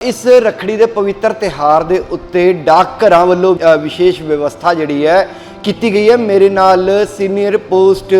ਇਸ ਰਖੜੀ ਦੇ ਪਵਿੱਤਰ ਤਿਹਾਰ ਦੇ ਉੱਤੇ ਡਾਕ ਘਰਾਂ ਵੱਲੋਂ ਅ, ਵਿਸ਼ੇਸ਼ ਵਿਵਸਥਾ ਜਿਹੜੀ ਹੈ ਕੀਤੀ ਗਈ ਹੈ। ਮੇਰੇ ਨਾਲ senior post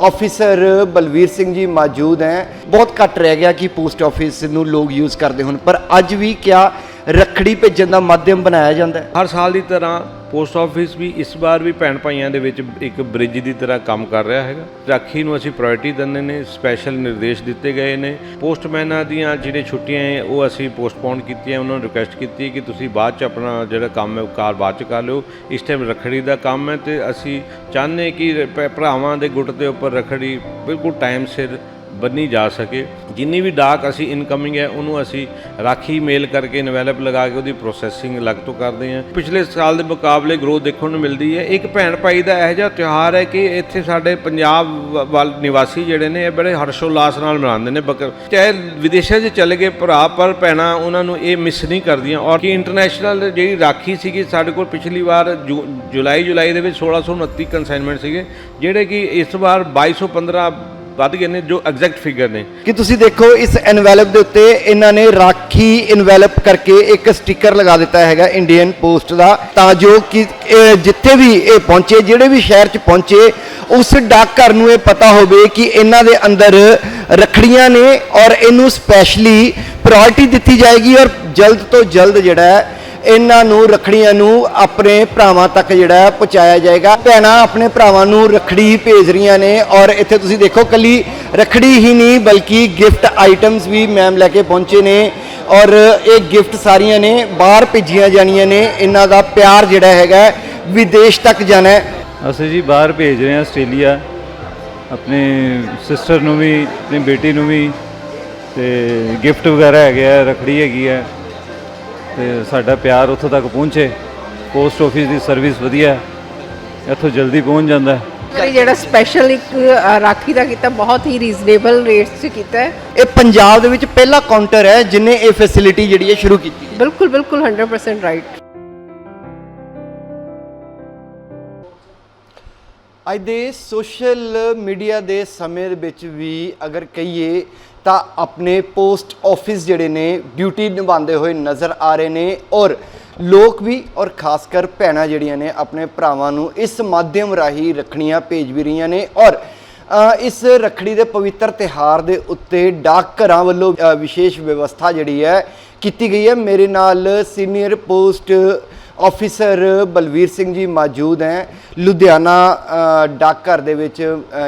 officer Balvir Singh ji ਮੌਜੂਦ ਹੈ। ਬਹੁਤ ਘੱਟ ਰਹਿ ਗਿਆ ਕਿ ਪੋਸਟ ਆਫਿਸ ਨੂੰ ਲੋਕ ਯੂਜ਼ ਕਰਦੇ ਹੁਣ ਪਰ ਅੱਜ ਵੀ ਕਿਆ ਰਖੜੀ ਭੇਜਣ ਦਾ ਮਾਧਿਅਮ ਬਣਾਇਆ ਜਾਂਦਾ ਹੈ? ਹਰ ਸਾਲ ਦੀ ਤਰ੍ਹਾਂ ਪੋਸਟ ਆਫਿਸ ਵੀ ਇਸ ਵਾਰ ਵੀ ਭੈਣ ਭਾਈਆਂ ਦੇ ਵਿੱਚ ਇੱਕ ਬ੍ਰਿਜ ਦੀ ਤਰ੍ਹਾਂ ਕੰਮ ਕਰ ਰਿਹਾ ਹੈਗਾ। ਰਾਖੀ ਨੂੰ ਅਸੀਂ ਪ੍ਰਾਇੋਰਟੀ ਦਿੰਦੇ ਨੇ ਸਪੈਸ਼ਲ ਨਿਰਦੇਸ਼ ਦਿੱਤੇ ਗਏ ਨੇ। ਪੋਸਟਮੈਨਾਂ ਦੀਆਂ ਜਿਹੜੇ ਛੁੱਟੀਆਂ ਹੈ, ਉਹ ਅਸੀਂ ਪੋਸਟਪੋਨ ਕੀਤੀਆਂ, ਉਹਨਾਂ ਨੂੰ ਰਿਕੁਐਸਟ ਕੀਤੀ ਹੈ ਕਿ ਤੁਸੀਂ ਬਾਅਦ ਚ ਆਪਣਾ ਜਿਹੜਾ ਕੰਮ ਹੈ, ਉਹ ਕਾਰ ਬਾਅਦ ਚ ਕਰ ਲਿਓ। ਇਸ ਟਾਈਮ ਰਖੜੀ ਦਾ ਕੰਮ ਹੈ ਤੇ ਅਸੀਂ ਚਾਹੁੰਦੇ ਕਿ ਭਰਾਵਾਂ ਦੇ ਗੁੱਟ ਦੇ ਉੱਪਰ ਰਖੜੀ ਬਿਲਕੁਲ ਟਾਈਮ ਸਿਰ ਬੰਨੀ ਜਾ ਸਕੇ। ਜਿੰਨੀ ਵੀ ਡਾਕ ਅਸੀਂ ਇਨਕਮਿੰਗ ਹੈ, ਉਹਨੂੰ ਅਸੀਂ ਰਾਖੀ ਮੇਲ ਕਰਕੇ ਇਨਵੈਲਪ ਲਗਾ ਕੇ ਉਹਦੀ ਪ੍ਰੋਸੈਸਿੰਗ ਅਲੱਗ ਤੋਂ ਕਰਦੇ ਹਾਂ। ਪਿਛਲੇ ਸਾਲ ਦੇ ਮੁਕਾਬਲੇ ਗਰੋਥ ਦੇਖਣ ਨੂੰ ਮਿਲਦੀ ਹੈ। ਇੱਕ ਭੈਣ ਭਾਈ ਦਾ ਇਹੋ ਜਿਹਾ ਤਿਉਹਾਰ ਹੈ ਕਿ ਇੱਥੇ ਸਾਡੇ ਪੰਜਾਬ ਵ- ਵੱਲ ਨਿਵਾਸੀ ਜਿਹੜੇ ਨੇ, ਇਹ ਬੜੇ ਹਰਸ਼ੋਲਾਸ ਨਾਲ ਮਨਾਉਂਦੇ ਨੇ। ਬਕਰ ਚਾਹੇ ਵਿਦੇਸ਼ਾਂ 'ਚ ਚਲੇ ਗਏ ਭਰਾ, ਪਰ ਭੈਣਾਂ ਉਹਨਾਂ ਨੂੰ ਇਹ ਮਿਸ ਨਹੀਂ ਕਰਦੀਆਂ। ਔਰ ਕਿ ਇੰਟਰਨੈਸ਼ਨਲ ਜਿਹੜੀ ਰਾਖੀ ਸੀਗੀ, ਸਾਡੇ ਕੋਲ ਪਿਛਲੀ ਵਾਰ ਜੁ- ਜੁਲਾਈ ਜੁਲਾਈ ਦੇ ਵਿੱਚ 1629 ਕਨਸਾਈਨਮੈਂਟ ਸੀਗੇ, ਜਿਹੜੇ ਕਿ ਇਸ ਵਾਰ 2215 ਵੱਧ ਗਏ ਨੇ ਜੋ ਐਗਜ਼ੈਕਟ ਫਿਗਰ ਨੇ। ਕਿ ਤੁਸੀਂ ਦੇਖੋ, ਇਸ ਐਨਵੈਲਪ ਦੇ ਉੱਤੇ ਇਹਨਾਂ ਨੇ ਰਾਖੀ ਐਨਵੈਲਪ ਕਰਕੇ ਇੱਕ ਸਟicker ਲਗਾ ਦਿੱਤਾ ਹੈਗਾ ਇੰਡੀਅਨ ਪੋਸਟ ਦਾ, ਤਾਂ ਜੋ ਕਿ ਜਿੱਥੇ ਵੀ ਇਹ ਪਹੁੰਚੇ, ਜਿਹੜੇ ਵੀ ਸ਼ਹਿਰ 'ਚ ਪਹੁੰਚੇ, ਉਸ ਡਾਕਘਰ ਨੂੰ ਇਹ ਪਤਾ ਹੋਵੇ ਕਿ ਇਹਨਾਂ ਦੇ ਅੰਦਰ ਰਖੜੀਆਂ ਨੇ ਔਰ ਇਹਨੂੰ ਸਪੈਸ਼ਲੀ ਪ੍ਰਾਇੋਰਟੀ ਦਿੱਤੀ ਜਾਏਗੀ ਔਰ ਜਲਦ ਤੋਂ ਜਲਦ ਜਿਹੜਾ ਹੈ ਇਹਨਾਂ ਨੂੰ, ਰਖੜੀਆਂ ਨੂੰ ਆਪਣੇ ਭਰਾਵਾਂ ਤੱਕ ਜਿਹੜਾ ਪਹੁੰਚਾਇਆ ਜਾਏਗਾ। ਭੈਣਾਂ ਆਪਣੇ ਭਰਾਵਾਂ ਨੂੰ ਰਖੜੀ ਭੇਜ ਰਹੀਆਂ ਨੇ ਔਰ ਇੱਥੇ ਤੁਸੀਂ ਦੇਖੋ, ਕੱਲੀ ਰਖੜੀ ਹੀ ਨਹੀਂ, ਬਲਕਿ ਗਿਫਟ ਆਈਟਮਸ ਵੀ ਮੈਮ ਲੈ ਕੇ ਪਹੁੰਚੇ ਨੇ ਔਰ ਇਹ ਗਿਫਟ ਸਾਰੀਆਂ ਨੇ, ਬਾਹਰ ਭੇਜੀਆਂ ਜਾਣੀਆਂ ਨੇ। ਇਹਨਾਂ ਦਾ ਪਿਆਰ ਜਿਹੜਾ ਹੈਗਾ ਵਿਦੇਸ਼ ਤੱਕ ਜਾਣਾ ਹੈ। ਅਸੀਂ ਜੀ ਬਾਹਰ ਭੇਜ ਰਹੇ ਹਾਂ ਆਸਟ੍ਰੇਲੀਆ। ਆਪਣੇ ਸਿਸਟਰ ਨੂੰ ਵੀ, ਆਪਣੀ ਬੇਟੀ ਨੂੰ ਵੀ ਤੇ ਗਿਫਟ ਵਗੈਰਾ ਹੈਗੇ ਆ, ਰਖੜੀ ਹੈਗੀ ਹੈ ਤੇ ਸਾਡਾ ਪਿਆਰ ਉੱਥੋਂ ਤੱਕ ਪਹੁੰਚੇ। ਪੋਸਟ ਆਫਿਸ ਦੀ ਸਰਵਿਸ ਵਧੀਆ ਹੈ। ਇੱਥੋਂ ਜਲਦੀ ਪਹੁੰਚ ਜਾਂਦਾ ਹੈ। ਵਾਰੀ ਜਿਹੜਾ ਸਪੈਸ਼ਲ ਇੱਕ ਅ, ਰਾਖੀ ਦਾ ਕੀਤਾ ਬਹੁਤ ਹੀ ਰੀਜ਼ਨੇਬਲ ਰੇਟਸ 'ਚ ਕੀਤਾ ਹੈ। ਇਹ ਪੰਜਾਬ ਦੇ ਵਿੱਚ ਪਹਿਲਾ ਕਾਊਂਟਰ ਹੈ ਜਿਨੇ ਇਹ ਫੈਸਿਲਿਟੀ ਜਿਹੜੀ ਹੈ ਸ਼ੁਰੂ ਕੀਤੀ ਬਿਲਕੁਲ ਬਿਲਕੁਲ 100% ਰਾਈਟ ਅੱਜ ਦੇ ਸੋਸ਼ਲ ਮੀਡੀਆ ਦੇ ਸਮੇਂ ਦੇ ਵਿੱਚ ਵੀ ਅਗਰ ਕਹੀਏ ਤਾਂ ਆਪਣੇ ਪੋਸਟ ਆਫਿਸ ਜਿਹੜੇ ਨੇ, ਡਿਊਟੀ ਨਿਭਾਉਂਦੇ ਹੋਏ ਨਜ਼ਰ ਆ ਰਹੇ ਨੇ ਔਰ ਲੋਕ ਵੀ ਔਰ ਖਾਸ ਕਰ ਭੈਣਾਂ ਜਿਹੜੀਆਂ ਨੇ, ਆਪਣੇ ਭਰਾਵਾਂ ਨੂੰ ਇਸ ਮਾਧਿਅਮ ਰਾਹੀਂ ਰੱਖੜੀਆਂ ਭੇਜ ਵੀ ਰਹੀਆਂ ਨੇ ਔਰ ਇਸ ਰੱਖੜੀ ਦੇ ਪਵਿੱਤਰ ਤਿਹਾਰ ਦੇ ਉੱਤੇ ਡਾਕ ਘਰਾਂ ਵੱਲੋਂ ਵਿਸ਼ੇਸ਼ ਵਿਵਸਥਾ ਜਿਹੜੀ ਹੈ ਕੀਤੀ ਗਈ ਹੈ। ਮੇਰੇ ਨਾਲ senior post officer Balvir Singh ji ਮੌਜੂਦ ਹੈ। ਲੁਧਿਆਣਾ ਅ, ਡਾਕਘਰ ਦੇ ਵਿੱਚ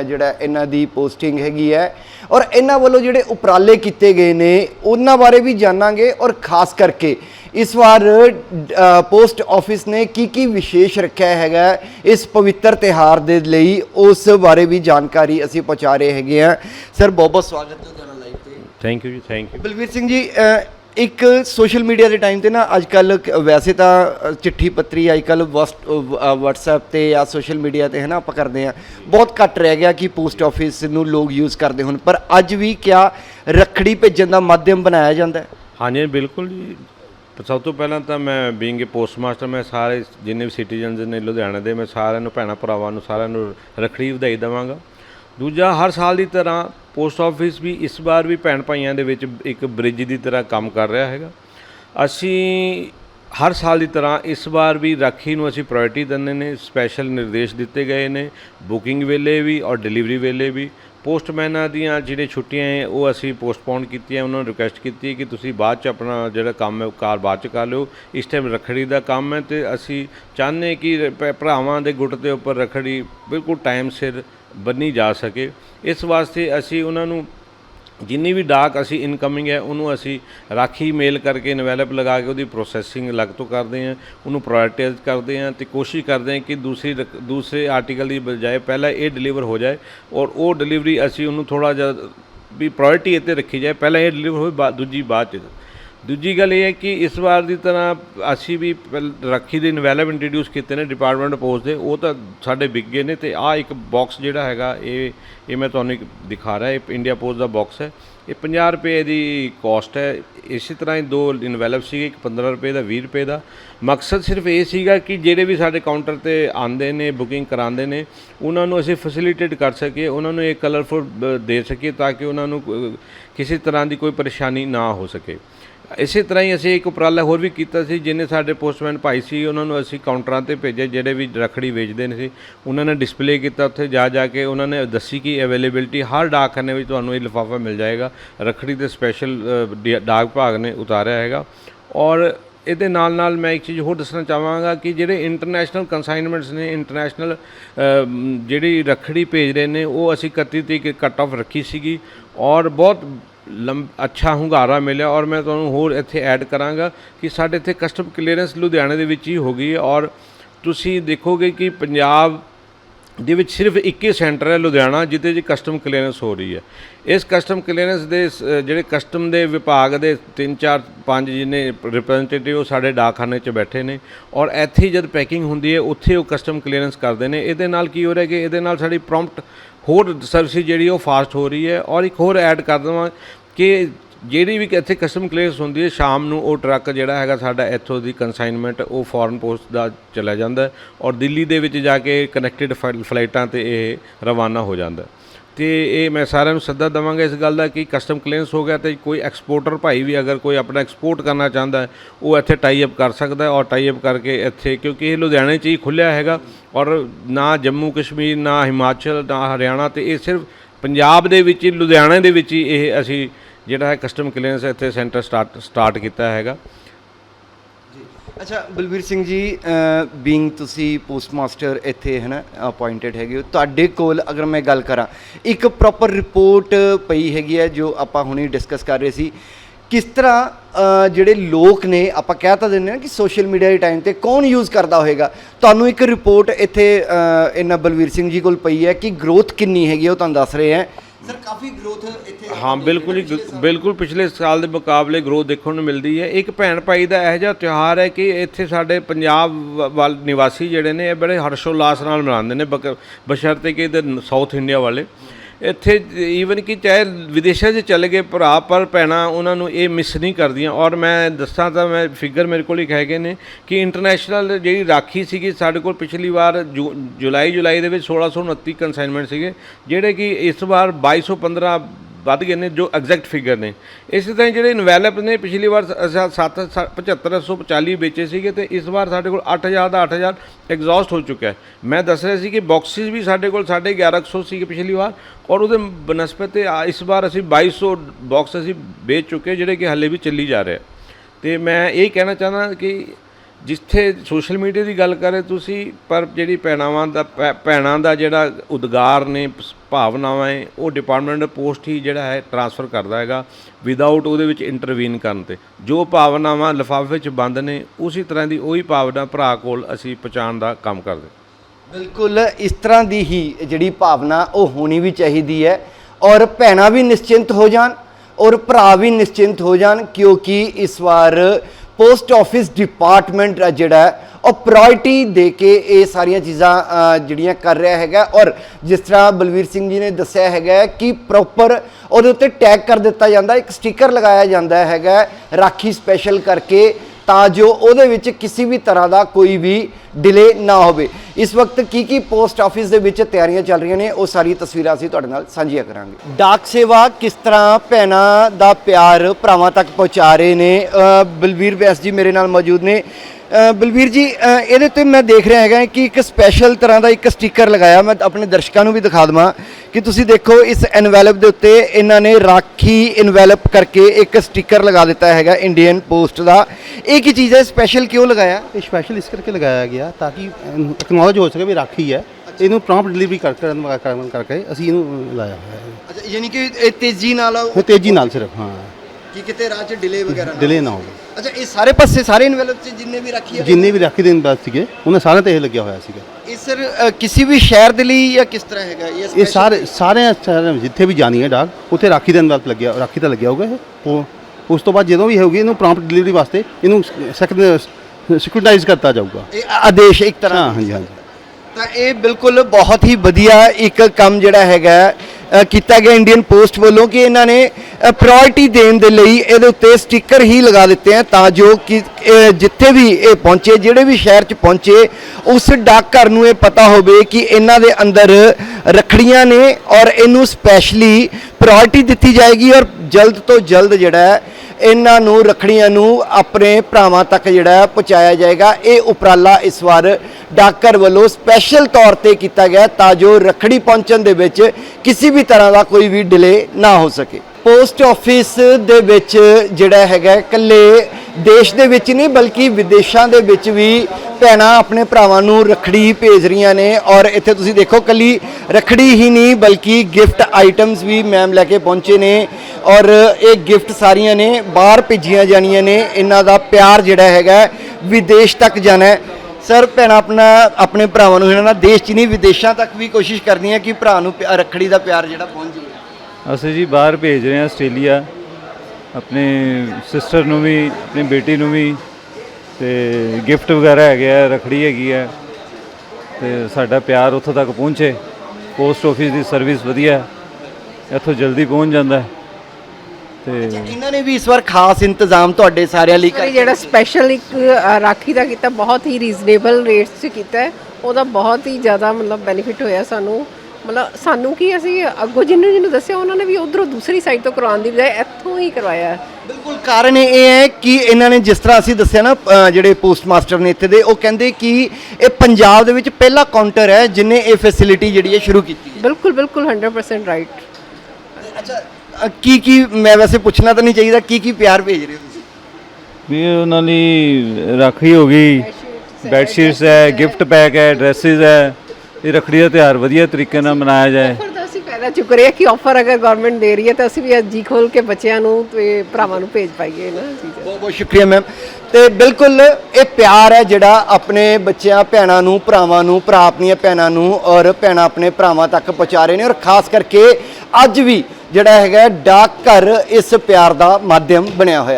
ਜਿਹੜਾ ਇਹਨਾਂ ਦੀ ਪੋਸਟਿੰਗ ਹੈਗੀ ਹੈ। ਔਰ ਇਹਨਾਂ ਵੱਲੋਂ ਜਿਹੜੇ ਉਪਰਾਲੇ ਕੀਤੇ ਗਏ ਨੇ ਉਹਨਾਂ ਬਾਰੇ ਵੀ ਜਾਣਾਂਗੇ ਔਰ ਖਾਸ ਕਰਕੇ ਇਸ ਵਾਰ ਪੋਸਟ ਆਫਿਸ ਨੇ ਕੀ ਕੀ ਵਿਸ਼ੇਸ਼ ਰੱਖਿਆ ਹੈਗਾ ਇਸ ਪਵਿੱਤਰ ਤਿਹਾਰ ਦੇ ਲਈ ਉਸ ਬਾਰੇ ਵੀ ਜਾਣਕਾਰੀ ਅਸੀਂ ਪਹੁੰਚਾ ਰਹੇ ਹੈਗੇ ਆ ਸਰ ਬਹੁਤ ਬਹੁਤ ਸਵਾਗਤ ਹੈ ਤੁਹਾਡਾ ਲਾਈਵ ਤੇ। Thank you ji thank you Balvir Singh ji ਇੱਕ ਸੋਸ਼ਲ ਮੀਡੀਆ ਦੇ ਟਾਈਮ ਤੇ ਨਾ ਅੱਜ ਕੱਲ ਵੈਸੇ ਤਾਂ ਚਿੱਠੀ ਪੱਤਰੀ ਅੱਜ ਕੱਲ WhatsApp ਤੇ ਜਾਂ ਸੋਸ਼ਲ ਮੀਡੀਆ ਤੇ ਹੈ ਨਾ ਆਪਾਂ ਕਰਦੇ ਆ ਬਹੁਤ ਘੱਟ ਰਹਿ ਗਿਆ ਕਿ ਪੋਸਟ ਆਫਿਸ ਨੂੰ ਲੋਕ ਯੂਜ਼ ਕਰਦੇ ਹੁਣ। ਪਰ ਅੱਜ ਵੀ ਕਿਆ ਰੱਖੜੀ ਭੇਜਣ ਦਾ ਮਾਧਿਅਮ ਬਣਾਇਆ ਜਾਂਦਾ ਹਾਂਜੀ, ਬਿਲਕੁਲ ਜੀ। ਸਭ ਤੋਂ ਪਹਿਲਾਂ ਤਾਂ ਮੈਂ ਬੀਇੰਗ ਅ ਪੋਸਟਮਾਸਟਰ ਮੈਂ ਸਾਰੇ ਜਿੰਨੇ ਵੀ ਸਿਟੀਜ਼ਨਸ ਨੇ ਲੁਧਿਆਣਾ ਦੇ, ਮੈਂ ਸਾਰਿਆਂ ਨੂੰ, ਭੈਣਾਂ ਭਰਾਵਾਂ ਨੂੰ, ਸਾਰਿਆਂ ਨੂੰ ਰੱਖੜੀ ਵਧਾਈ ਦੇਵਾਂਗਾ। ਦੂਜਾ, ਹਰ ਸਾਲ ਦੀ ਤਰ੍ਹਾਂ ਪੋਸਟ ਆਫਿਸ ਵੀ ਇਸ ਵਾਰ ਵੀ ਭੈਣ ਭਾਈਆਂ ਦੇ ਵਿੱਚ ਇੱਕ ਬ੍ਰਿਜ ਦੀ ਤਰ੍ਹਾਂ ਕੰਮ ਕਰ ਰਿਹਾ ਹੈਗਾ। ਅਸੀਂ ਹਰ ਸਾਲ ਦੀ ਤਰ੍ਹਾਂ ਇਸ ਵਾਰ ਵੀ ਰਾਖੀ ਨੂੰ ਅਸੀਂ ਪ੍ਰਾਇੋਰਟੀ ਦਿੰਦੇ ਨੇ ਸਪੈਸ਼ਲ ਨਿਰਦੇਸ਼ ਦਿੱਤੇ ਗਏ ਨੇ ਬੁਕਿੰਗ ਵੇਲੇ ਵੀ ਔਰ ਡਿਲੀਵਰੀ ਵੇਲੇ ਵੀ। ਪੋਸਟਮੈਨਾਂ ਦੀਆਂ ਜਿਹੜੇ ਛੁੱਟੀਆਂ ਹੈ, ਉਹ ਅਸੀਂ ਪੋਸਟਪੋਨ ਕੀਤੀਆਂ, ਉਹਨਾਂ ਨੂੰ ਰਿਕੁਐਸਟ ਕੀਤੀ ਹੈ ਕਿ ਤੁਸੀਂ ਬਾਅਦ ਚ ਆਪਣਾ ਜਿਹੜਾ ਕੰਮ ਹੈ, ਉਹ ਕਾਰ ਬਾਅਦ ਚ ਕਰ ਲਿਓ। ਇਸ ਟਾਈਮ ਰਖੜੀ ਦਾ ਕੰਮ ਹੈ ਤੇ ਅਸੀਂ ਚਾਹੁੰਦੇ ਕਿ ਭ- ਭਰਾਵਾਂ ਦੇ ਗੁੱਟ ਦੇ ਉੱਪਰ ਰਖੜੀ ਬਿਲਕੁਲ ਟਾਈਮ ਸਿਰ ਬੰਨੀ ਜਾ ਸਕੇ। ਇਸ ਵਾਸਤੇ ਅਸੀਂ ਉਹਨਾਂ ਨੂੰ ਜਿੰਨੀ ਵੀ ਡਾਕ ਅਸੀਂ ਇਨਕਮਿੰਗ ਹੈ, ਉਹਨੂੰ ਅਸੀਂ ਰਾਖੀ ਮੇਲ ਕਰਕੇ ਇਨਵੈਲਪ ਲਗਾ ਕੇ ਉਹਦੀ ਪ੍ਰੋਸੈਸਿੰਗ ਅਲੱਗ ਤੋਂ ਕਰਦੇ ਹਾਂ, ਉਹਨੂੰ ਪ੍ਰਾਇੋਰਟਾਈਜ਼ ਕਰਦੇ ਹਾਂ ਤੇ ਕੋਸ਼ਿਸ਼ ਕਰਦੇ ਹਾਂ ਕਿ ਦੂਸਰੀ ਰਕ- ਦੂਸਰੇ ਆਰਟੀਕਲ ਦੀ ਬਜਾਏ ਪਹਿਲਾਂ ਇਹ ਡਿਲੀਵਰ ਹੋ ਜਾਏ ਔਰ ਉਹ ਡਿਲੀਵਰੀ ਅਸੀਂ ਉਹਨੂੰ ਥੋੜਾ ਜਿਹਾ ਵੀ ਪ੍ਰਾਇੋਰਟੀ ਇੱਥੇ ਰੱਖੀ ਜਾਏ, ਪਹਿਲਾਂ ਇਹ ਡਿਲੀਵਰ ਹੋਵੇ, ਬਾ- ਦੂਜੀ ਬਾਅਦ ਚ। ਦੂਜੀ ਗੱਲ ਇਹ ਹੈ ਕਿ ਇਸ ਵਾਰ ਦੀ ਤਰ੍ਹਾਂ ਅਸੀਂ ਵੀ ਪਹਿਲ- ਰਾਖੀ ਦੇ ਇਨਵੈਲਪ ਇੰਟਰੋਡਿਊਸ ਕੀਤੇ ਨੇ ਡਿਪਾਰਟਮੈਂਟ ਪੋਸਟ ਦੇ, ਉਹ ਤਾਂ ਸਾਡੇ ਵਿਕ ਗਏ ਨੇ ਤੇ ਆ ਇੱਕ ਬਾਕਸ ਜਿਹੜਾ ਹੈਗਾ, ਇਹ ਇਹ ਮੈਂ ਤੁਹਾਨੂੰ ਇੱਕ ਦਿਖਾ ਰਿਹਾ, ਇਹ ਇੰਡੀਆ ਪੋਸਟ ਦਾ ਬਾਕਸ ਹੈ। ਇਹ 50 ਰੁਪਏ ਦੀ ਕਾਸਟ ਹੈ। ਇਸੇ ਤਰ੍ਹਾਂ ਹੀ ਦੋ ਇਨਵੈਲਪ ਸੀਗੇ, ਇੱਕ 15 ਰੁਪਏ ਦਾ 20 ਰੁਪਏ ਦਾ। ਮਕਸਦ ਸਿਰਫ ਇਹ ਸੀਗਾ ਕਿ ਜਿਹੜੇ ਵੀ ਸਾਡੇ ਕਾਊਂਟਰ ਤੇ ਆਉਂਦੇ ਨੇ ਬੁਕਿੰਗ ਕਰਾਉਂਦੇ ਨੇ, ਉਹਨਾਂ ਨੂੰ ਅਸੀਂ ਫੈਸਿਲਿਟੇਟ ਕਰ ਸਕੀਏ, ਉਹਨਾਂ ਨੂੰ ਇਹ ਕਲਰਫੁਲ ਦੇ ਸਕੀਏ ਤਾਂ ਕਿ ਉਹਨਾਂ ਨੂੰ ਕਿਸੇ ਤਰ੍ਹਾਂ ਦੀ ਕੋਈ ਪਰੇਸ਼ਾਨੀ ਨਾ ਹੋ ਸਕੇ। ਇਸੇ ਤਰ੍ਹਾਂ ਹੀ ਅਸੀਂ ਇੱਕ ਉਪਰਾਲਾ ਹੋਰ ਵੀ ਕੀਤਾ ਸੀ ਜਿਨੇ ਸਾਡੇ ਪੋਸਟਮੈਨ ਭਾਈ ਸੀ, ਉਹਨਾਂ ਨੂੰ ਅਸੀਂ ਕਾਊਂਟਰਾਂ ਤੇ ਭੇਜੇ ਜਿਹੜੇ ਵੀ ਰਖੜੀ ਵੇਚਦੇ ਨੇ ਸੀ। ਉਹਨਾਂ ਨੇ ਡਿਸਪਲੇ ਕੀਤਾ ਉੱਥੇ, ਜਾ ਜਾ ਕੇ ਉਹਨਾਂ ਨੇ ਦੱਸੀ ਕਿ ਅਵੇਲੇਬਿਲਿਟੀ ਹਰ ਡਾਕਖਾਨੇ ਵਿੱਚ ਤੁਹਾਨੂੰ ਇਹ ਲਿਫਾਫਾ ਮਿਲ ਜਾਏਗਾ। ਰਖੜੀ ਦੇ ਸਪੈਸ਼ਲ ਡਾਕ ਭਾਗ ਨੇ ਉਤਾਰਿਆ ਹੈਗਾ। ਔਰ ਇਹਦੇ ਨਾਲ ਨਾਲ ਮੈਂ ਇੱਕ ਚੀਜ਼ ਹੋਰ ਦੱਸਣਾ ਚਾਹਾਂਗਾ ਕਿ ਜਿਹੜੇ ਇੰਟਰਨੈਸ਼ਨਲ ਕੰਸਾਈਨਮੈਂਟਸ ਨੇ ਇੰਟਰਨੈਸ਼ਨਲ ਜਿਹੜੀ ਰਖੜੀ ਭੇਜ ਰਹੇ ਨੇ, ਉਹ ਅਸੀਂ 31 ਤਰੀਕ ਕੱਟ ਆਫ ਰੱਖੀ ਸੀਗੀ। ਔਰ ਬਹੁਤ ਲੰਬ ਅੱਛਾ ਹੁੰਗਾਰਾ ਮਿਲਿਆ ਔਰ ਮੈਂ ਤੁਹਾਨੂੰ ਹੋਰ ਇੱਥੇ ਐਡ ਕਰਾਂਗਾ ਕਿ ਸਾਡੇ ਇੱਥੇ ਕਸਟਮ ਕਲੀਅਰੈਂਸ ਲੁਧਿਆਣੇ ਦੇ ਵਿੱਚ ਹੀ ਹੋ ਗਈ ਹੈ ਔਰ ਤੁਸੀਂ ਦੇਖੋਗੇ ਕਿ ਪੰਜਾਬ ਦੇ ਵਿੱਚ ਸਿਰਫ ਇੱਕ ਹੀ ਸੈਂਟਰ ਹੈ ਲੁਧਿਆਣਾ, ਜਿੱਥੇ ਜੀ ਕਸਟਮ ਕਲੀਅਰੈਂਸ ਹੋ ਰਹੀ ਹੈ। ਇਸ ਕਸਟਮ ਕਲੀਅਰੈਂਸ ਦੇ ਜਿਹੜੇ ਕਸਟਮ ਦੇ ਵਿਭਾਗ ਦੇ 3 4 5 ਜਿਹਨੇ ਰਿਪਰੈਜ਼ੈਂਟੇਟਿਵ ਉਹ ਸਾਡੇ ਡਾਕਖਾਨੇ 'ਚ ਬੈਠੇ ਨੇ ਔਰ ਇੱਥੇ ਜਦ ਪੈਕਿੰਗ ਹੁੰਦੀ ਹੈ, ਉੱਥੇ ਉਹ ਕਸਟਮ ਕਲੀਅਰੈਂਸ ਕਰਦੇ ਨੇ। ਇਹਦੇ ਨਾਲ ਕੀ ਹੋ ਰਿਹਾ ਕਿ ਇਹਦੇ ਨਾਲ ਸਾਡੀ ਪ੍ਰੋਮਪਟ ਹੋਰ ਸਰਵਿਸ ਜਿਹੜੀ ਉਹ ਫਾਸਟ ਹੋ ਰਹੀ ਹੈ ਔਰ ਇੱਕ ਹੋਰ ਐਡ ਕਰ ਦਵਾਂ ਕਿ ਜਿਹੜੀ ਵੀ ਇੱਥੇ ਕਸਟਮ ਕਲੀਅਰੈਂਸ ਹੁੰਦੀ ਹੈ, ਸ਼ਾਮ ਨੂੰ ਉਹ ਟਰੱਕ ਜਿਹੜਾ ਹੈਗਾ ਸਾਡਾ ਇੱਥੋਂ ਦੀ ਕੰਸਾਈਨਮੈਂਟ ਉਹ ਫੋਰਨ ਪੋਸਟ ਦਾ ਚਲਾ ਜਾਂਦਾ ਔਰ ਦਿੱਲੀ ਦੇ ਵਿੱਚ ਜਾ ਕੇ ਕਨੈਕਟਡ ਫਲਾਈਟਾਂ ਤੇ ਇਹ ਰਵਾਨਾ ਹੋ ਜਾਂਦਾ ਹੈ। ਤੇ ਇਹ ਮੈਂ ਸਾਰਿਆਂ ਨੂੰ ਸੱਦਾ ਦਵਾਂਗਾ ਇਸ ਗੱਲ ਦਾ ਕਿ ਕਸਟਮ ਕਲੀਅਰੈਂਸ ਹੋ ਗਿਆ ਤੇ ਕੋਈ ਐਕਸਪੋਰਟਰ ਭਾਈ ਵੀ ਅਗਰ ਕੋਈ ਆਪਣਾ ਐਕਸਪੋਰਟ ਕਰਨਾ ਚਾਹੁੰਦਾ ਉਹ ਇੱਥੇ ਟਾਈ ਅਪ ਕਰ ਸਕਦਾ ਹੈ ਔਰ ਟਾਈ ਅਪ ਕਰਕੇ ਇੱਥੇ ਕਿਉਂਕਿ ਇਹ ਲੁਧਿਆਣੇ 'ਚ ਹੀ ਖੁੱਲਿਆ ਹੈਗਾ ਔਰ ਨਾ ਜੰਮੂ ਕਸ਼ਮੀਰ, ਨਾ ਹਿਮਾਚਲ, ਨਾ ਹਰਿਆਣਾ ਤੇ ਇਹ ਸਿਰਫ ਪੰਜਾਬ ਦੇ ਵਿੱਚ ਹੀ, ਲੁਧਿਆਣੇ ਦੇ ਵਿੱਚ ਹੀ ਇਹ ਅਸੀਂ ਜਿਹੜਾ ਹੈ ਕਸਟਮ ਕਲੀਅਰੈਂਸ ਇੱਥੇ ਸੈਂਟਰ ਸਟਾਰਟ ਸਟਾਰਟ ਕੀਤਾ ਹੈਗਾ। ਅੱਛਾ, ਬਲਵੀਰ ਸਿੰਘ ਜੀ ਬੀਇੰਗ ਤੁਸੀਂ ਪੋਸਟ ਮਾਸਟਰ ਇੱਥੇ ਹੈ ਨਾ ਅਪਾਇੰਟਡ ਹੈਗੇ ਹੋ, ਤੁਹਾਡੇ ਕੋਲ ਅਗਰ ਮੈਂ ਗੱਲ ਕਰਾਂ, ਇੱਕ ਪ੍ਰੋਪਰ ਰਿਪੋਰਟ ਪਈ ਹੈਗੀ ਹੈ, ਜੋ ਆਪਾਂ ਹੁਣੇ ਡਿਸਕਸ ਕਰ ਰਹੇ ਸੀ। ਕਿਸ ਤਰ੍ਹਾਂ ਜਿਹੜੇ ਲੋਕ ਨੇ, ਆਪਾਂ ਕਹਿ ਤਾਂ ਦਿੰਦੇ ਨਾ ਕਿ ਸੋਸ਼ਲ ਮੀਡੀਆ ਦੇ ਟਾਈਮ ਤੇ ਕੌਣ ਯੂਜ਼ ਕਰਦਾ ਹੋਏਗਾ? ਤੁਹਾਨੂੰ ਇੱਕ ਰਿਪੋਰਟ ਇੱਥੇ ਇਹਨਾਂ ਬਲਵੀਰ ਸਿੰਘ ਜੀ ਕੋਲ ਪਈ ਹੈ ਕਿ ਗਰੋਥ ਕਿੰਨੀ ਹੈਗੀ ਹੈ, ਉਹ ਤੁਹਾਨੂੰ ਦੱਸ ਰਹੇ ਹੈ। ਸਰ ਕਾਫੀ ਗਰੋਥ ਇੱਥੇ ਹਾਂ ਬਿਲਕੁਲ ਹੀ ਗ- ਬਿਲਕੁਲ ਪਿਛਲੇ ਸਾਲ ਦੇ ਮੁਕਾਬਲੇ ਗਰੋਥ ਦੇਖਣ ਨੂੰ ਮਿਲਦੀ ਹੈ। ਇੱਕ ਭੈਣ ਭਾਈ ਦਾ ਇਹੋ ਜਿਹਾ ਤਿਉਹਾਰ ਹੈ ਕਿ ਇੱਥੇ ਸਾਡੇ ਪੰਜਾਬ ਵ- ਵੱਲ ਨਿਵਾਸੀ ਜਿਹੜੇ ਨੇ ਇਹ ਬੜੇ ਹਰਸ਼ੋਲਾਸ ਨਾਲ ਮਨਾਉਂਦੇ ਨੇ ਬਕ- ਬਸ਼ਰਤੇ ਕਿ ਇਹਦੇ ਸਾਊਥ ਇੰਡੀਆ ਵਾਲੇ। ਇੱਥੇ ਈਵਨ ਕਿ ਚਾਹੇ ਵਿਦੇਸ਼ਾਂ 'ਚ ਚਲੇ ਗਏ ਭਰਾ, ਪਰ ਭੈਣਾਂ ਉਹਨਾਂ ਨੂੰ ਇਹ ਮਿਸ ਨਹੀਂ ਕਰਦੀਆਂ। ਔਰ ਮੈਂ ਦੱਸਾਂ ਤਾਂ ਮੈਂ ਫਿਗਰ ਮੇਰੇ ਕੋਲ ਇੱਕ ਹੈਗੇ ਨੇ ਕਿ ਇੰਟਰਨੈਸ਼ਨਲ ਜਿਹੜੀ ਰਾਖੀ ਸੀਗੀ, ਸਾਡੇ ਕੋਲ ਪਿਛਲੀ ਵਾਰ ਜੁ- ਜੁਲਾਈ ਜੁਲਾਈ ਦੇ ਵਿੱਚ 1629 ਕੰਸਾਈਨਮੈਂਟ ਸੀਗੇ, ਜਿਹੜੇ ਕਿ ਇਸ ਵਾਰ 2215 ਵੱਧ ਗਏ ਨੇ ਜੋ ਐਗਜ਼ੈਕਟ ਫਿਗਰ ਨੇ। ਇਸੇ ਤਰ੍ਹਾਂ ਹੀ ਜਿਹੜੇ ਇਨਵੈਲਪ ਨੇ, ਪਿਛਲੀ ਵਾਰ 7 7540 ਵੇਚੇ ਸੀਗੇ ਤੇ ਇਸ ਵਾਰ ਸਾਡੇ ਕੋਲ 8000 ਦਾ 8000 ਐਗਜ਼ੌਸਟ ਹੋ ਚੁੱਕਾ ਹੈ। ਮੈਂ ਦੱਸ ਰਿਹਾ ਸੀ ਕਿ ਬਾਕਸਿਸ ਵੀ ਸਾਡੇ ਕੋਲ 1150 ਸੀਗੇ ਪਿਛਲੀ ਵਾਰ ਔਰ ਉਹਦੇ ਬਨਸਪਤ ਤੇ ਆ- ਇਸ ਵਾਰ ਅਸੀਂ 2200 ਬਾਕਸ ਅਸੀਂ ਵੇਚ ਚੁੱਕੇ ਜਿਹੜੇ ਕਿ ਹੱਲੇ ਵੀ ਚੱਲੀ ਜਾ ਰਿਹਾ ਤੇ ਮੈਂ ਇਹ ਕਹਿਣਾ ਚਾਹੁੰਦਾ ਕਿ ਜਿੱਥੇ ਸੋਸ਼ਲ ਮੀਡੀਆ ਦੀ ਗੱਲ ਕਰੇ ਤੁਸੀਂ, ਪਰ ਜਿਹੜੀ ਭੈਣਾਵਾਂ ਦਾ, ਭੈ- ਭੈਣਾਂ ਦਾ ਜਿਹੜਾ ਉਦਗਾਰ ਨੇ ਭਾਵਨਾਵਾਂ ਹੈ ਉਹ ਡਿਪਾਰਟਮੈਂਟ ਪੋਸਟ ਹੀ ਜਿਹੜਾ ਹੈ ਟਰਾਂਸਫਰ ਕਰਦਾ ਹੈਗਾ ਵਿਦਆਊਟ ਉਹਦੇ ਵਿੱਚ ਇੰਟਰਵੀਨ ਕਰਨ ਤੇ। ਜੋ ਭਾਵਨਾਵਾਂ ਲਿਫਾਫੇ 'ਚ ਬੰਦ ਨੇ, ਉਸੇ ਤਰ੍ਹਾਂ ਦੀ ਉਹੀ ਭਾਵਨਾ ਭਰਾ ਕੋਲ ਅਸੀਂ ਪਹੁੰਚਾਉਣ ਦਾ ਕੰਮ ਕਰਦੇ ਬਿਲਕੁਲ, ਇਸ ਤਰ੍ਹਾਂ ਦੀ ਹੀ ਜਿਹੜੀ ਭਾਵਨਾ ਉਹ ਹੋਣੀ ਵੀ ਚਾਹੀਦੀ ਹੈ ਔਰ ਭੈਣਾਂ ਵੀ ਨਿਸ਼ਚਿੰਤ ਹੋ ਜਾਣ ਔਰ ਭਰਾ ਵੀ ਨਿਸ਼ਚਿੰਤ ਹੋ ਜਾਣ ਕਿਉਂਕਿ ਇਸ ਵਾਰ ਪੋਸਟ ਆਫਿਸ ਡਿਪਾਰਟਮੈਂਟ ਜਿਹੜਾ ਉਹ ਪ੍ਰਾਇੋਰਟੀ ਦੇ ਕੇ ਇਹ ਸਾਰੀਆਂ ਚੀਜ਼ਾਂ ਜਿਹੜੀਆਂ ਕਰ ਰਿਹਾ ਹੈਗਾ। ਔਰ ਜਿਸ ਤਰ੍ਹਾਂ ਬਲਵੀਰ ਸਿੰਘ ਜੀ ਨੇ ਦੱਸਿਆ ਹੈਗਾ ਕਿ ਪ੍ਰੋਪਰ ਉਹਦੇ ਉੱਤੇ ਟੈਗ ਕਰ ਦਿੱਤਾ ਜਾਂਦਾ, ਇੱਕ ਸਟicker ਲਗਾਇਆ ਜਾਂਦਾ ਹੈਗਾ ਰਾਖੀ ਸਪੈਸ਼ਲ ਕਰਕੇ। ਤਾਂ ਜੋ ਉਹਦੇ ਵਿੱਚ ਕਿਸੇ ਵੀ ਤਰ੍ਹਾਂ ਦਾ ਕੋਈ ਵੀ ਡਿਲੇ ਨਾ ਹੋਵੇ। ਇਸ ਵਕਤ ਕੀ ਕੀ ਪੋਸਟ ਆਫਿਸ ਦੇ ਵਿੱਚ ਤਿਆਰੀਆਂ ਚੱਲ ਰਹੀਆਂ ਨੇ ਉਹ ਸਾਰੀ ਤਸਵੀਰਾਂ ਅਸੀਂ ਤੁਹਾਡੇ ਨਾਲ ਸਾਂਝੀਆਂ ਕਰਾਂਗੇ। ਡਾਕ ਸੇਵਾ ਕਿਸ ਤਰ੍ਹਾਂ ਭੈਣਾਂ ਦਾ ਪਿਆਰ ਭਰਾਵਾਂ ਤੱਕ ਪਹੁੰਚਾ ਰਹੇ ਨੇ? ਅ, ਬਲਵੀਰ ਵੈਸ ਜੀ ਮੇਰੇ ਨਾਲ ਮੌਜੂਦ ਨੇ। ਬਲਵੀਰ ਜੀ ਇਹਦੇ ਤੇ ਮੈਂ ਦੇਖ ਰਿਹਾ ਹੈਗਾ ਕਿ ਇੱਕ ਸਪੈਸ਼ਲ ਤਰ੍ਹਾਂ ਦਾ ਇੱਕ ਸਟicker ਲਗਾਇਆ। ਮੈਂ ਆਪਣੇ ਦਰਸ਼ਕਾਂ ਨੂੰ ਵੀ ਦਿਖਾ ਦਵਾਂ ਕਿ ਤੁਸੀਂ ਦੇਖੋ ਇਸ ਐਨਵੈਲਪ ਦੇ ਉੱਤੇ ਇਹਨਾਂ ਨੇ ਰਾਖੀ ਇਨਵੈਲਪ ਕਰਕੇ ਇੱਕ ਸਟicker ਲਗਾ ਦਿੱਤਾ ਹੈਗਾ ਇੰਡੀਅਨ ਪੋਸਟ ਦਾ। ਇਹ ਕੀ ਚੀਜ਼ ਹੈ? ਸਪੈਸ਼ਲ ਕਿਉਂ ਲਗਾਇਆ? ਇਹ ਸਪੈਸ਼ਲ ਇਸ ਕਰਕੇ ਲਗਾਇਆ ਗਿਆ ਤਾਂ ਕਿ ਐਕਨੋਲਜ ਹੋ ਸਕੇ ਵੀ ਰਾਖੀ ਹੈ। ਇਹਨੂੰ ਪ੍ਰੌਂਪਟ ਡਿਲੀਵਰੀ ਕਰ ਕਰਨ ਕਰਨ ਕਰਕੇ ਅਸੀਂ ਇਹਨੂੰ ਲਾਇਆ ਹੋਇਆ ਹੈ। ਅੱਛਾ ਯਾਨੀ ਕਿ ਇਹ ਤੇਜ਼ੀ ਨਾਲ ਤੇਜ਼ੀ ਨਾਲ ਸਿਰਫ ਹਾਂ। ਕਿ ਕਿਤੇ ਰਾਹ 'ਚ ਡਿਲੇ ਵਗੈਰਾ ਨਾ ਡਿਲੇ ਨਾ ਹੋਵੇ। ਅੱਛਾ ਇਹ ਸਾਰੇ ਪਾਸੇ ਸਾਰੇ ਇਨਵੈਲਪ 'ਚ ਜਿੰਨੇ ਵੀ ਰੱਖੀ ਹੈ ਜਿੰਨੇ ਵੀ ਰਾਖੀ ਦੇ ਬਾਅਦ ਸੀਗੇ ਉਹਨਾਂ ਸਾਰਿਆਂ ਤੇ ਇਹ ਲੱਗਿਆ ਹੋਇਆ ਸੀਗਾ। ਇਹ ਸਰ ਅ, ਕਿਸੇ ਵੀ ਸ਼ਹਿਰ ਦੇ ਲਈ ਜਾਂ ਕਿਸ ਤਰ੍ਹਾਂ ਹੈਗਾ? ਇਹ ਇਹ special- ਸਾਰੇ ਸਾਰੇ ਸਾਰੇ ਜਿੱਥੇ ਵੀ ਜਾਣੀ ਹੈ ਡਾਕ ਉੱਥੇ ਰਾਖੀ ਦੇ ਇਨਵੈਲਪ ਲੱਗਿਆ ਰਾਖੀ ਤਾਂ ਲੱਗਿਆ ਹੋਊਗਾ ਇਹ। ਉਹ ਉਸ ਤੋਂ ਬਾਅਦ ਜਦੋਂ ਵੀ ਹੋਊਗੀ ਇਹਨੂੰ ਪ੍ਰੌਂਪਟ ਡਿਲੀਵਰੀ ਵਾਸਤੇ ਇਹਨੂੰ ਸੈਕੰਡ ਸਿਕਿਉਰਿਟਾਈਜ਼ ਕਰਤਾ ਜਾਊਗਾ। ਇਹ ਆਦੇਸ਼ ਇੱਕ ਤਰ੍ਹਾਂ ਹਾਂ ਹਾਂਜੀ ਹਾਂਜੀ। ਤਾਂ ਇਹ ਬਿਲਕੁਲ ਬਹੁਤ ਹੀ ਵਧੀਆ ਇੱਕ ਕੰਮ ਜਿਹੜਾ ਹੈਗਾ ਕੀਤਾ ਗਿਆ ਇੰਡੀਅਨ ਪੋਸਟ ਵੱਲੋਂ ਕਿ ਇਹਨਾਂ ਨੇ ਪ੍ਰਾਇੋਰਟੀ ਦੇਣ ਦੇ ਲਈ ਇਹਦੇ ਉੱਤੇ ਸਟicker ਹੀ ਲਗਾ ਦਿੱਤੇ ਆ ਤਾਂ ਜੋ ਕਿ ਜਿੱਥੇ ਵੀ ਇਹ ਪਹੁੰਚੇ, ਜਿਹੜੇ ਵੀ ਸ਼ਹਿਰ 'ਚ ਪਹੁੰਚੇ, ਉਸ ਡਾਕਘਰ ਨੂੰ ਇਹ ਪਤਾ ਹੋਵੇ ਕਿ ਇਹਨਾਂ ਦੇ ਅੰਦਰ ਰਖੜੀਆਂ ਨੇ ਔਰ ਇਹਨੂੰ ਸਪੈਸ਼ਲੀ ਪ੍ਰਾਇੋਰਟੀ ਦਿੱਤੀ ਜਾਏਗੀ ਔਰ ਜਲਦ ਤੋਂ ਜਲਦ ਜਿਹੜਾ ਇਹਨਾਂ ਨੂੰ, ਰਖੜੀਆਂ ਨੂੰ ਆਪਣੇ ਭਰਾਵਾਂ ਤੱਕ ਜਿਹੜਾ ਪਹੁੰਚਾਇਆ ਜਾਏਗਾ। ਇਹ ਉਪਰਾਲਾ ਇਸ ਵਾਰ ਡਾਕਰ ਵੱਲੋਂ ਸਪੈਸ਼ਲ ਤੌਰ ਤੇ ਕੀਤਾ ਗਿਆ ਤਾਂ ਜੋ ਰਖੜੀ ਪਹੁੰਚਣ ਦੇ ਵਿੱਚ ਕਿਸੇ ਵੀ ਤਰ੍ਹਾਂ ਦਾ ਕੋਈ ਵੀ ਡਿਲੇ ਨਾ ਹੋ ਸਕੇ। ਪੋਸਟ ਆਫਿਸ ਦੇ ਵਿੱਚ ਜਿਹੜਾ ਹੈਗਾ ਇਕੱਲੇ ਦੇਸ਼ ਦੇ ਵਿੱਚ ਨਹੀਂ, ਬਲਕਿ ਵਿਦੇਸ਼ਾਂ ਦੇ ਵਿੱਚ ਵੀ ਭੈਣਾਂ ਆਪਣੇ ਭਰਾਵਾਂ ਨੂੰ ਰਖੜੀ ਭੇਜ ਰਹੀਆਂ ਨੇ। ਔਰ ਇੱਥੇ ਤੁਸੀਂ ਦੇਖੋ ਕੱਲੀ ਰਖੜੀ ਹੀ ਨਹੀਂ, ਬਲਕਿ ਗਿਫਟ ਆਈਟਮਸ ਵੀ ਮੈਮ ਲੈ ਕੇ ਪਹੁੰਚੇ ਨੇ। ਔਰ ਇਹ ਗਿਫਟ ਸਾਰੀਆਂ ਨੇ, ਬਾਹਰ ਭੇਜੀਆਂ ਜਾਣੀਆਂ ਨੇ। ਇਹਨਾਂ ਦਾ ਪਿਆਰ ਜਿਹੜਾ ਹੈਗਾ ਵਿਦੇਸ਼ ਤੱਕ ਜਾਣਾ ਸਰ, ਭੈਣਾਂ ਆਪਣਾ, ਆਪਣੇ ਭਰਾਵਾਂ ਨੂੰ ਇਹਨਾਂ ਨਾਲ ਦੇਸ਼ 'ਚ ਨਹੀਂ, ਵਿਦੇਸ਼ਾਂ ਤੱਕ ਵੀ ਕੋਸ਼ਿਸ਼ ਕਰਦੀਆਂ ਕਿ ਭਰਾ ਨੂੰ ਪਿਆ- ਰੱਖੜੀ ਦਾ ਪਿਆਰ ਜਿਹੜਾ ਪਹੁੰਚ ਜਾਵੇ। ਅਸੀਂ ਜੀ ਬਾਹਰ ਭੇਜ ਰਹੇ ਹਾਂ ਆਸਟ੍ਰੇਲੀਆ। ਆਪਣੇ ਸਿਸਟਰ ਨੂੰ ਵੀ ਆਪਣੀ ਬੇਟੀ ਨੂੰ ਵੀ। ਤੇ ਗਿਫਟ ਵਗੈਰਾ ਹੈਗੇ ਆ ਰਖੜੀ ਹੈਗੀ ਹੈ ਤੇ ਸਾਡਾ ਪਿਆਰ ਉੱਥੋਂ ਤੱਕ ਪਹੁੰਚੇ। ਪੋਸਟ ਆਫਿਸ ਦੀ ਸਰਵਿਸ ਵਧੀਆ। ਹੈ ਇੱਥੋਂ ਜਲਦੀ ਪਹੁੰਚ ਜਾਂਦਾ। ਹੈ ਤੇ ਇਹਨਾਂ ਨੇ ਵੀ ਇਸ ਵਾਰ ਖਾਸ ਇੰਤਜ਼ਾਮ ਤੁਹਾਡੇ ਸਾਰਿਆਂ ਲਈ ਕਰ ਜਿਹੜਾ ਸਪੈਸ਼ਲ ਇੱਕ ਅ, ਰਾਖੀ ਦਾ ਕੀਤਾ ਬਹੁਤ ਹੀ ਰੀਜ਼ਨੇਬਲ ਰੇਟਸ 'ਚ ਕੀਤਾ ਹੈ। ਉਹਦਾ ਬਹੁਤ ਹੀ ਜ਼ਿਆਦਾ ਮਤਲਬ ਬੈਨੀਫਿਟ ਹੋਇਆ ਸਾਨੂੰ। ਮਤਲਬ ਸਾਨੂੰ ਕੀ ਅਸੀਂ ਅੱਗੋਂ ਜਿਹਨੂੰ ਜਿਹਨੂੰ ਦੱਸਿਆ ਉਹਨਾਂ ਨੇ ਵੀ ਉਧਰੋਂ ਦੂਸਰੀ ਸਾਈਡ ਤੋਂ ਕਰਵਾਉਣ ਦੀ ਬਜਾਏ ਇੱਥੋਂ ਹੀ ਕਰਵਾਇਆ ਬਿਲਕੁਲ ਕਾਰਨ ਇਹ ਹੈ ਕਿ ਇਹਨਾਂ ਨੇ ਜਿਸ ਤਰ੍ਹਾਂ ਅਸੀਂ ਦੱਸਿਆ ਨਾ ਅ, ਜਿਹੜੇ ਪੋਸਟ ਮਾਸਟਰ ਨੇ ਇੱਥੇ ਦੇ ਉਹ ਕਹਿੰਦੇ ਕਿ ਇਹ ਪੰਜਾਬ ਦੇ ਵਿੱਚ ਪਹਿਲਾ ਕਾਊਂਟਰ ਹੈ ਜਿਨੇ ਇਹ ਫੈਸਿਲਿਟੀ ਜਿਹੜੀ ਹੈ ਸ਼ੁਰੂ ਕੀਤੀ ਹੈ। ਬਿਲਕੁਲ ਬਿਲਕੁਲ 100% ਰਾਈਟ ਅੱਛਾ ਅ, ਕੀ ਕੀ ਮੈਂ ਵੈਸੇ ਪੁੱਛਣਾ ਤਾਂ ਨਹੀਂ ਚਾਹੀਦਾ ਕੀ ਕੀ ਪਿਆਰ ਭੇਜ ਰਹੇ ਹੋ ਤੁਸੀਂ? ਵੀ ਉਹਨਾਂ ਲਈ ਰਾਖੀ ਹੋ ਗਈ। ਬੈੱਡ ਸ਼ੀਟਸ ਹੈ ਗਿਫਟ ਪੈਕ ਹੈ ਡਰੈਸਿਸ ਹੈ। ਇਹ ਰੱਖੜੀ ਦਾ ਤਿਉਹਾਰ ਵਧੀਆ ਤਰੀਕੇ ਨਾਲ ਮਨਾਇਆ ਜਾਏ। ਆਫਰ ਦਾ ਅਸੀਂ ਫਾਇਦਾ ਚੁੱਕ ਰਹੇ ਹਾਂ ਕਿ ਆਫਰ ਅਗਰ ਗਵਰਨਮੈਂਟ ਦੇ ਰਹੀ ਹੈ ਤਾਂ ਅਸੀਂ ਵੀ ਅੱਜ ਜੀ ਖੋਲ ਕੇ ਬੱਚਿਆਂ ਨੂੰ ਤੇ ਭਰਾਵਾਂ ਨੂੰ ਭੇਜ ਪਾਈਏ ਨਾ ਚੀਜ਼ਾਂ। ਬਹੁਤ ਬਹੁਤ ਸ਼ੁਕਰੀਆ ਮੈਮ ਤੇ ਬਿਲਕੁਲ ਇਹ ਪਿਆਰ ਹੈ ਜਿਹੜਾ ਆਪਣੇ ਬੱਚਿਆਂ ਭੈਣਾਂ ਨੂੰ ਭਰਾਵਾਂ ਨੂੰ ਭਰਾ ਆਪਣੀਆਂ ਭੈਣਾਂ ਨੂੰ ਔਰ ਭੈਣਾਂ ਆਪਣੇ ਭਰਾਵਾਂ ਤੱਕ ਪਹੁੰਚਾ ਰਹੇ ਨੇ ਔਰ ਖਾਸ ਕਰਕੇ ਅੱਜ ਵੀ ਜਿਹੜਾ ਹੈਗਾ ਡਾਕ ਘਰ ਇਸ ਪਿਆਰ ਦਾ ਮਾਧਿਅਮ ਬਣਿਆ ਹੋਇਆ।